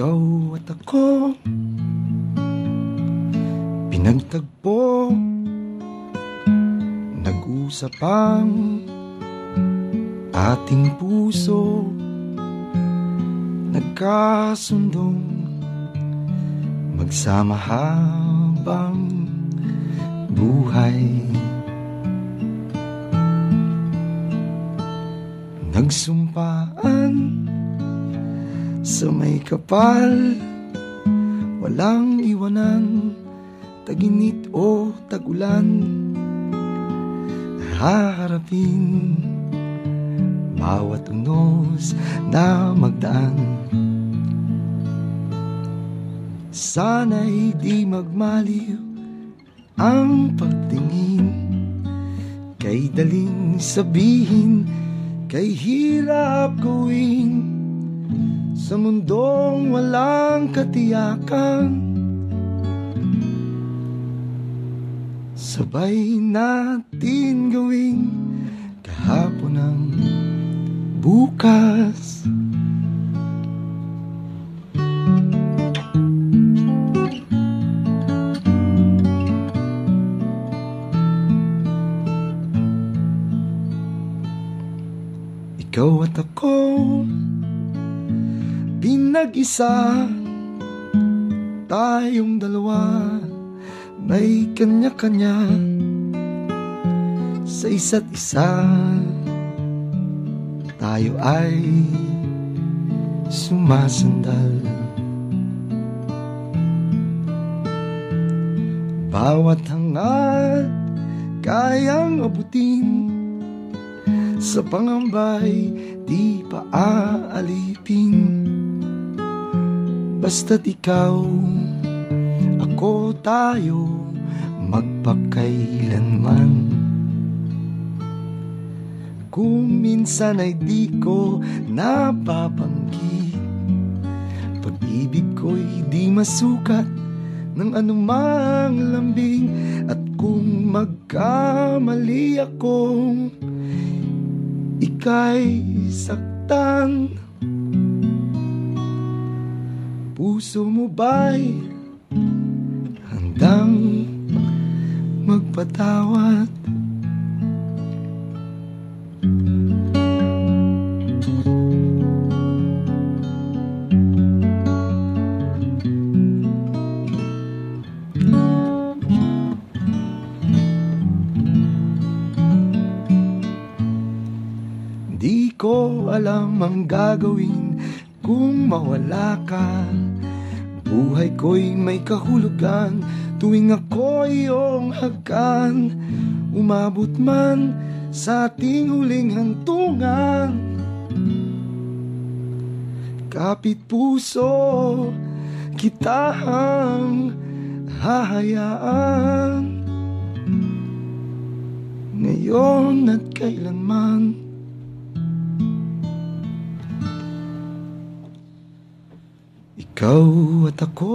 ako Pinagtagpo Nag-usap ang ating puso Nagkasundong Magsama habang buhay. Nagsumpaan sa may kapal Walang iwanan Taginit o tagulan. Haharapin Bawat unos na magdaan. Sana'y di magmaliw ang pagtingin. Kay daling sabihin Kay hirap gawin Sa mundong walang katiyakan Sabay natin gawing kahapon ang bukas. Ikaw at ako Pinag-isa Tayong dalawa. May kanya-kanya. Sa isa't isa. Tayo ay Sumasandal. Bawat hangat Kayang abutin. Sa pangambay di pa aalipin Basta't ikaw, ako tayo magpakailanman. Kung minsan ay di ko nababanggit Pag-ibig ko'y di masukat ng anumang lambing. At kung magkamali akong ika'y saktan Puso mo ba'y handang magpatawad? Di ko alam ang gagawin kung mawala ka Buhay ko'y may kahulugan tuwing ako iyong hagkan Umabot man sa ating huling hantungan. Kapit puso kita ang hahayaan. Ngayon at kailanman Ikaw at ako